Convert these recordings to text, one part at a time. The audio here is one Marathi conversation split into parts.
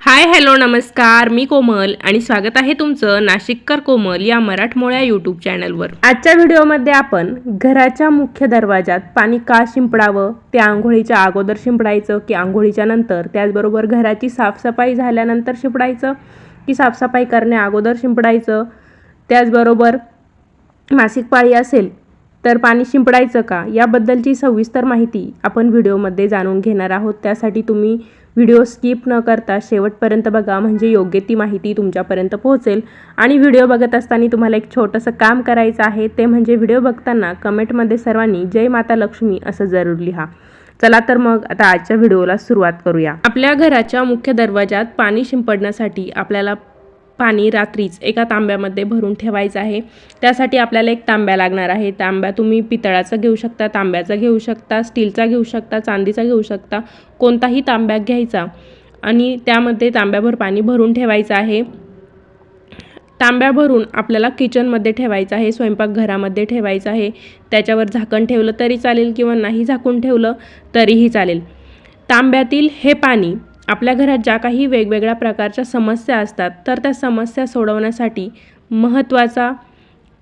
हाय हॅलो नमस्कार. मी कोमल आणि स्वागत आहे तुमचं नाशिककर कोमल या मराठमोळ्या यूट्यूब चॅनलवर. आजच्या व्हिडिओमध्ये आपण घराच्या मुख्य दरवाजात पाणी का शिंपडावं? ते आंघोळीच्या अगोदर शिंपडायचं की आंघोळीच्या नंतर? त्याचबरोबर घराची साफसफाई झाल्यानंतर शिंपडायचं की साफसफाई करण्या अगोदर शिंपडायचं? त्याचबरोबर मासिक पाळी असेल तर पाणी शिंपडायचं का? याबद्दलची सविस्तर माहिती आपण व्हिडिओमध्ये जाणून घेणार आहोत. त्यासाठी तुम्ही व्हिडिओ स्किप न करता शेवटपर्यंत बघा म्हणजे योग्य ती माहिती तुमच्यापर्यंत पोहोचेल. आणि व्हिडिओ बघत असताना तुम्हाला एक छोटंसं काम करायचं आहे ते म्हणजे व्हिडिओ बघताना कमेंटमध्ये सर्वांनी जय माता लक्ष्मी असं जरूर लिहा. चला तर मग आता आजच्या व्हिडिओला सुरुवात करूया. आपल्या घराच्या मुख्य दरवाजात पाणी शिंपडण्यासाठी आपल्याला पाणी रात्रीच एका तांब्यामध्ये भरून ठेवायचं आहे. त्यासाठी आपल्याला एक तांब्या लागणार आहे. तांब्या तुम्ही पितळाचा घेऊ शकता तांब्याचा घेऊ शकता स्टीलचा घेऊ शकता चांदीचा घेऊ शकता कोणताही तांब्या घ्यायचा. आणि त्यामध्ये तांब्याभर पाणी भरून ठेवायचं आहे. तांब्या भरून आपल्याला किचनमध्ये ठेवायचं आहे स्वयंपाकघरामध्ये ठेवायचं आहे. त्याच्यावर झाकण ठेवलं तरी चालेल किंवा नाही झाकून ठेवलं तरीही चालेल. तांब्यातील हे पाणी आपल्या घरात ज्या काही वेगवेगळ्या प्रकारच्या समस्या असतात तर त्या समस्या सोडवण्यासाठी महत्त्वाचा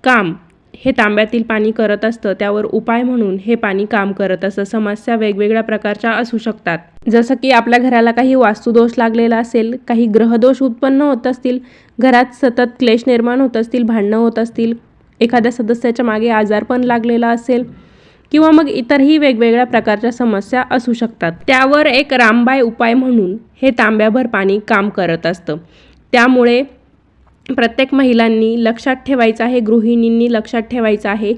काम हे तांब्यातील पाणी करत असतं. त्यावर उपाय म्हणून हे पाणी काम करत असतं. समस्या वेगवेगळ्या प्रकारच्या असू शकतात. जसं की आपल्या घराला काही वास्तुदोष लागलेला असेल काही ग्रहदोष उत्पन्न होत असतील घरात सतत क्लेश निर्माण होत असतील भांडणं होत असतील एखाद्या सदस्याच्या मागे आजारपण लागलेला असेल किंवा मग इतरही वेगवेगळ्या प्रकारच्या समस्या असू शकतात. त्यावर एक रामबाय उपाय म्हणून हे तांब्याभर पाणी काम करत असतं. त्यामुळे प्रत्येक महिलांनी लक्षात ठेवायचं आहे गृहिणींनी लक्षात ठेवायचं आहे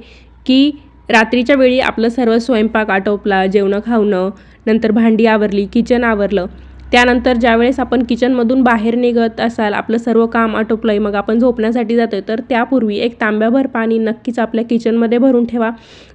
की रात्रीच्या वेळी आपलं सर्व स्वयंपाक आटोपला जेवणं खावणं नंतर भांडी आवरली किचन आवरलं त्यानंतर ज्यावेळेस आपण किचनमधून बाहेर निघत असाल आपलं सर्व काम आटोपलं आहे मग आपण झोपण्यासाठी जातो आहे तर त्यापूर्वी एक तांब्याभर पाणी नक्कीच आपल्या किचनमध्ये भरून ठेवा.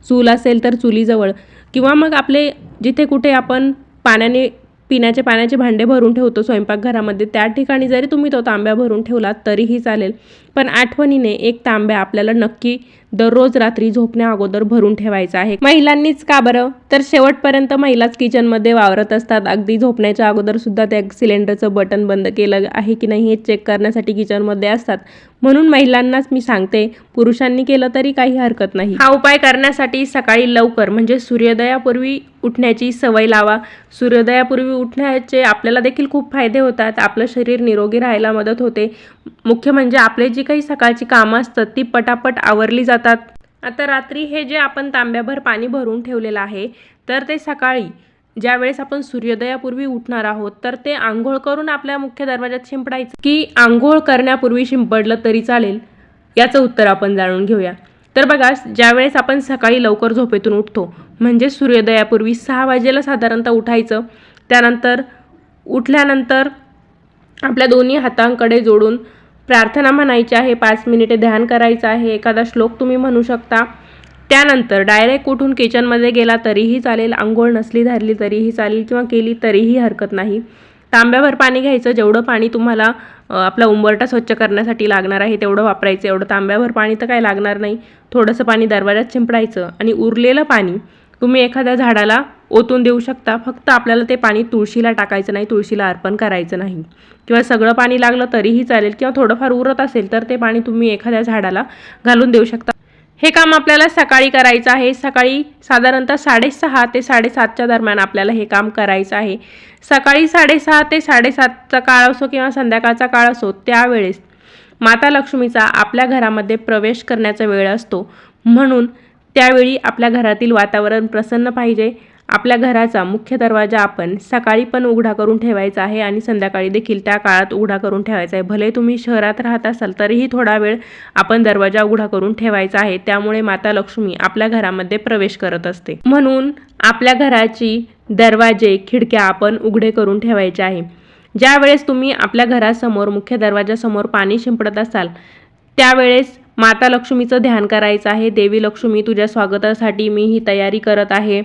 चूल असेल तर चुलीजवळ. किंवा मग आपले जिथे कुठे आपण पाण्याने पिण्याचे पाण्याचे भांडे भरून ठेवतो स्वयंपाकघरामध्ये त्या ठिकाणी जरी तुम्ही तो तांब्या भरून ठेवला तरीही चालेल. पण आठवणीने एक तांब्या आपल्याला नक्की दररोज रात्री झोपण्या अगोदर भरून ठेवायचा आहे. महिलांनीच का बरं? तर शेवटपर्यंत महिलाच किचनमध्ये वावरत असतात. अगदी झोपण्याच्या अगोदर सुद्धा त्या सिलेंडरचं बटन बंद केलं आहे की नाही हे चेक करण्यासाठी किचनमध्ये असतात. म्हणून महिलांनाच मी सांगते पुरुषांनी केलं तरी काही हरकत नाही. हा उपाय करण्यासाठी सकाळी लवकर म्हणजे सूर्योदयापूर्वी उठण्याची सवय लावा. सूर्योदयापूर्वी उठण्याचे आपल्याला देखील खूप फायदे होतात. आपलं शरीर निरोगी राहायला मदत होते. मुख्य म्हणजे आपले जी काही सकाळची कामं असतात ती पटापट आवरली जातात. आता रात्री हे जे आपण तांब्याभर पाणी भरून ठेवलेलं आहे तर ते सकाळी ज्यावेळेस आपण सूर्योदयापूर्वी उठणार आहोत तर ते आंघोळ करून आपल्या मुख्य दरवाजात शिंपडायचं. की आंघोळ करण्यापूर्वी शिंपडलं तरी चालेल याचं उत्तर आपण जाणून घेऊया. तर बघा ज्यावेळेस आपण सकाळी लवकर झोपेतून उठतो म्हणजे सूर्योदयापूर्वी सहा वाजेला साधारणतः उठायचं त्यानंतर उठल्यानंतर आपल्या दोन्ही हातांकडे जोडून प्रार्थना म्हणायची आहे पाच मिनिटे ध्यान करायचं आहे एखादा श्लोक तुम्ही म्हणू शकता. त्यानंतर डायरेक्ट उठून किचनमध्ये गेला तरीही चालेल आंघोळ नसली धरली तरीही चालेल किंवा केली तरीही हरकत नाही. तांब्याभर पाणी घ्यायचं जेवढं पाणी तुम्हाला आपला उंबरटा स्वच्छ करण्यासाठी लागणार आहे तेवढं वापरायचं एवढं तांब्याभर पाणी तर काही लागणार नाही. थोडंसं पाणी दरवाजात शिंपडायचं आणि उरलेलं पाणी तुम्ही एखाद्या झाडाला ओतून देऊ शकता. फक्त आपल्याला ते पाणी तुळशीला टाकायचं नाही तुळशीला अर्पण करायचं नाही. किंवा सगळं पाणी लागलं तरीही चालेल किंवा थोडंफार उरत असेल तर ते पाणी तुम्ही एखाद्या झाडाला घालून देऊ शकता. हे काम आपल्याला सकाळी करायचं आहे. सकाळी साधारणतः साडेसहा ते साडेसातच्या दरम्यान आपल्याला हे काम करायचं आहे. सकाळी साडेसहा ते साडेसातचा काळ असो किंवा संध्याकाळचा काळ असो त्यावेळेस माता लक्ष्मीचा आपल्या घरामध्ये प्रवेश करण्याचा वेळ असतो. म्हणून त्यावेळी आपल्या घरातील वातावरण प्रसन्न पाहिजे. आपल्या घराचा मुख्य दरवाजा आपण सकाळी पण उघडा करून ठेवायचा आहे आणि संध्याकाळी देखील त्या काळात उघडा करून ठेवायचा आहे. भले तुम्ही शहरात राहत असाल तरीही थोडा वेळ आपण दरवाजा उघडा करून ठेवायचा आहे. त्यामुळे माता लक्ष्मी आपल्या घरामध्ये प्रवेश करत असते. म्हणून आपल्या घराची दरवाजे खिडक्या आपण उघडे करून ठेवायचे आहे. ज्यावेळेस तुम्ही आपल्या घरासमोर मुख्य दरवाजासमोर पाणी शिंपडत असाल त्यावेळेस माता लक्ष्मीचं ध्यान करायचं आहे. देवी लक्ष्मी तुझ्या स्वागतासाठी मी ही तयारी करत आहे.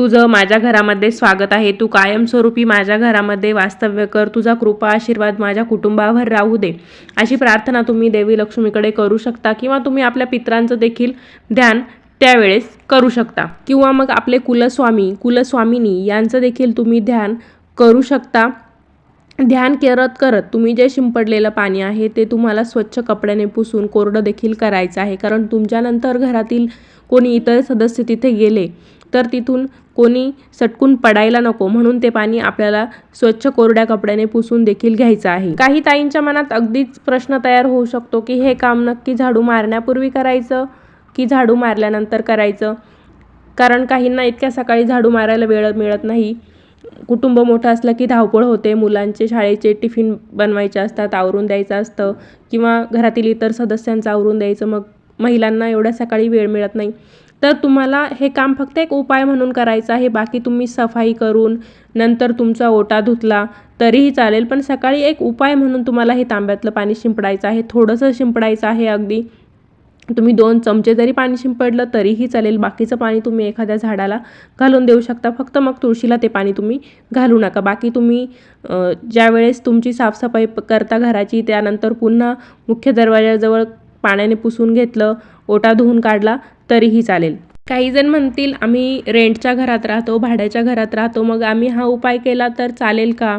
तुझं माझ्या घरामध्ये स्वागत आहे. तू कायमस्वरूपी माझ्या घरामध्ये वास्तव्य कर. तुझा कृपा आशीर्वाद माझ्या कुटुंबावर राहू दे. अशी प्रार्थना तुम्ही देवी लक्ष्मीकडे करू शकता किंवा तुम्ही आपल्या पित्रांचं देखील ध्यान त्यावेळेस करू शकता. किंवा मग आपले कुलस्वामी कुलस्वामिनी यांचं देखील तुम्ही ध्यान करू शकता. ध्यान करत करत तुम्ही जे शिंपडलेलं पाणी आहे ते तुम्हाला स्वच्छ कपड्याने पुसून कोरडं देखील करायचं आहे. कारण तुमच्यानंतर घरातील कोणी इतर सदस्य तिथे गेले तर तिथून कोणी सटकून पडायला नको म्हणून ते पाणी आपल्याला स्वच्छ कोरड्या कपड्याने पुसून देखील घ्यायचं आहे. काही ताईंच्या मनात अगदीच प्रश्न तयार होऊ शकतो की हे काम नक्की झाडू मारण्यापूर्वी करायचं की झाडू मारल्यानंतर करायचं? कारण काहींना इतक्या सकाळी झाडू मारायला वेळ मिळत नाही. कुटुंब मोठं असलं की धावपळ होते मुलांचे शाळेचे टिफिन बनवायचे असतात आवरून द्यायचं असतं किंवा घरातील इतर सदस्यांचं आवरून द्यायचं मग महिलांना एवढ्या सकाळी वेळ मिळत नाही. तर तुम्हाला हे काम फक्त एक उपाय म्हणून करायचं आहे. बाकी तुम्ही सफाई करून नंतर तुमचा ओटा धुतला तरीही चालेल. पण सकाळी एक उपाय म्हणून तुम्हाला हे तांब्यातलं पाणी शिंपडायचं आहे. थोडंसं शिंपडायचं आहे अगदी. तुम्ही दोन चमचे जरी पाणी शिंपडलं तरीही चालेल. बाकीचं पाणी तुम्ही एखाद्या झाडाला घालून देऊ शकता. फक्त मग तुळशीला ते पाणी तुम्ही घालू नका. बाकी तुम्ही ज्यावेळेस तुमची साफसफाई करता घराची त्यानंतर पुन्हा मुख्य दरवाजाजवळ पाण्याने पुसून घेतलं ओटा धुवून काढला तरीही चालेल. काही जण म्हणतील आम्ही रेंटच्या घरात राहतो भाड्याच्या घरात राहतो मग आम्ही हा उपाय केला तर चालेल का?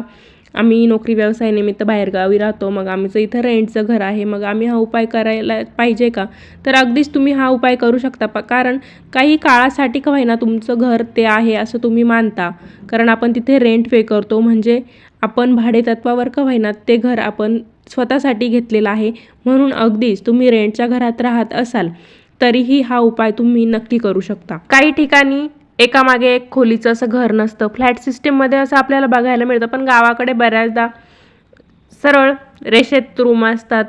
आम्ही नोकरी व्यवसायानिमित्त बाहेरगावी राहतो मग आमचं इथं रेंटचं घर आहे मग आम्ही हा उपाय करायला पाहिजे का? तर अगदीच तुम्ही हा उपाय करू शकता प कारण काही काळासाठी का होईना तुमचं घर ते आहे असं तुम्ही मानता. कारण आपण तिथे रेंट पे करतो म्हणजे आपण भाडेतत्वावर का होईना ते घर आपण स्वतःसाठी घेतलेला आहे. म्हणून अगदीच तुम्ही रेंटच्या घरात राहत असाल तरीही हा उपाय तुम्ही नक्की करू शकता. काही ठिकाणी एकामागे एक खोलीचं असं घर नसतं. फ्लॅट सिस्टीममध्ये असं आपल्याला बघायला मिळतं पण गावाकडे बऱ्याचदा सरळ रेषेत रूम असतात.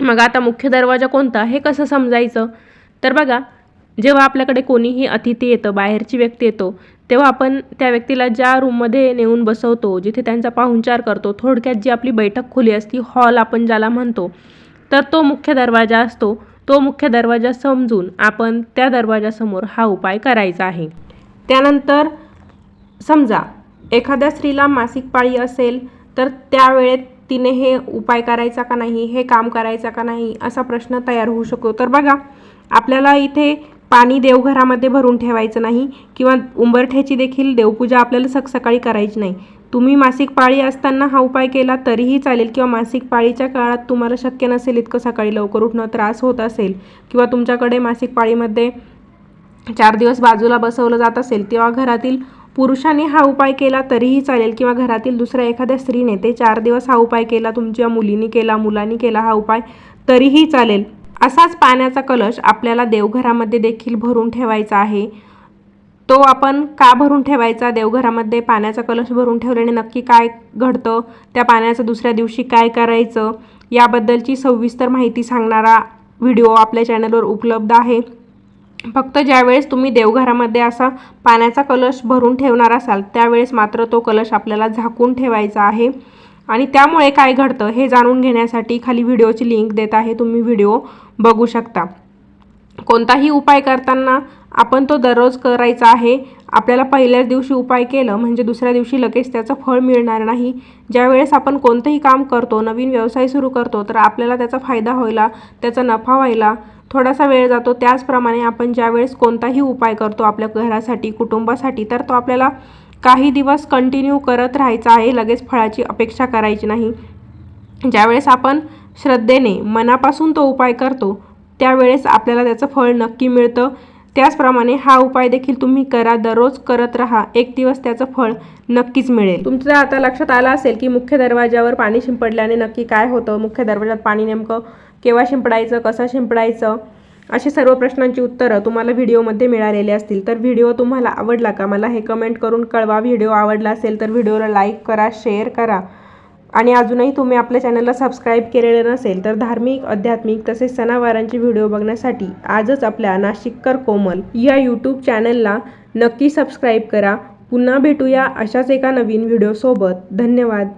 मग आता मुख्य दरवाजा कोणता? हे कसं समजायचं? तर बघा जेव्हा आपल्याकडे कोणीही अतिथी येतं बाहेरची व्यक्ती येतो तेव्हा आपण त्या व्यक्तीला ज्या रूममध्ये नेऊन बसवतो जिथे त्यांचा पाहुणचार करतो थोडक्यात जी आपली बैठक खोली असती हॉल आपण ज्याला म्हणतो तर तो मुख्य दरवाजा असतो. तो मुख्य दरवाजा समजून आपण त्या दरवाजासमोर हा उपाय करायचा आहे. त्यानंतर समजा एखाद्या स्त्रीला मासिक पाळी असेल तर त्यावेळेत तिने हे उपाय करायचा का नाही हे काम करायचा का नाही असा प्रश्न तयार होऊ शकतो. तर बघा आपल्याला इथे पाणी देवघरामध्ये भरून ठेवायचं नाही किंवा उंबरठ्याची देखील देवपूजा आपल्याला सकसकाळी करायची नाही. तुम्ही मासिक पाळी असताना हा उपाय केला तरीही चालेल किंवा मासिक पाळीच्या काळात तुम्हाला शक्य नसेल इतकं सकाळी लवकर उठणं त्रास होत असेल किंवा तुमच्याकडे मासिक पाळीमध्ये चार दिवस बाजूला बसवलं जात असेल तेव्हा घरातील पुरुषाने हा उपाय केला तरीही चालेल किंवा घरातील दुसऱ्या एखाद्या स्त्रीने ते चार दिवस हा उपाय केला तुमच्या मुलीने केला मुलांनी केला हा उपाय तरीही चालेल. असाच पाण्याचा कलश आपल्याला देवघरामध्ये देखील भरून ठेवायचा आहे. तो आपण का भरून ठेवायचा? देवघरामध्ये पाण्याचा कलश भरून ठेवल्याने नक्की काय घडतं? त्या पाण्याचं दुसऱ्या दिवशी काय करायचं? याबद्दलची सविस्तर माहिती सांगणारा व्हिडिओ आपल्या चॅनलवर उपलब्ध आहे. फक्त ज्यावेळेस तुम्ही देवघरामध्ये असा पाण्याचा कलश भरून ठेवणार असाल त्यावेळेस मात्र तो कलश आपल्याला झाकून ठेवायचा आहे. आणि त्यामुळे काय घडतं हे जाणून घेण्यासाठी खाली व्हिडिओची लिंक देत आहे तुम्ही व्हिडिओ बघू शकता. कोणताही उपाय करताना आपण तो दररोज करायचा आहे. आपल्याला पहिल्याच दिवशी उपाय केलं म्हणजे दुसऱ्या दिवशी लगेच त्याचं फळ मिळणार नाही. ज्यावेळेस आपण कोणतंही काम करतो नवीन व्यवसाय सुरू करतो तर आपल्याला त्याचा फायदा व्हायला त्याचा नफा व्हायला थोडासा वेळ जातो. त्याचप्रमाणे आपण ज्यावेळेस कोणताही उपाय करतो आपल्या घरासाठी कुटुंबासाठी तर तो आपल्याला काही दिवस कंटिन्यू करत राहायचं आहे लगेच फळाची अपेक्षा करायची नाही. ज्यावेळेस आपण श्रद्धेने मनापासून तो उपाय करतो त्यावेळेस आपल्याला त्याचं फळ नक्की मिळतं. त्याचप्रमाणे हा उपाय देखील तुम्ही करा दररोज करत राहा. एक दिवस त्याचं फळ नक्कीच मिळेल. तुमचं आता लक्षात आलं असेल की मुख्य दरवाजावर पाणी शिंपडल्याने नक्की काय होतं? मुख्य दरवाजात पाणी नेमकं केव्हा शिंपडायचं? कसं शिंपडायचं? अशी सर्व प्रश्नांची उत्तरं तुम्हाला व्हिडिओमध्ये मिळालेली असतील. तर व्हिडिओ तुम्हाला आवडला का? मला हे कमेंट करून कळवा. व्हिडिओ आवडला असेल तर व्हिडिओला लाईक करा शेअर करा. आणि अजूनही तुम्ही आपल्या चॅनलला सबस्क्राईब केलेलं नसेल तर धार्मिक आध्यात्मिक तसेच सणावारांचे व्हिडिओ बघण्यासाठी आजच आपल्या नाशिककर कोमल या यूट्यूब चॅनलला नक्की सबस्क्राईब करा. पुन्हा भेटूया अशाच एका नवीन व्हिडिओसोबत. धन्यवाद.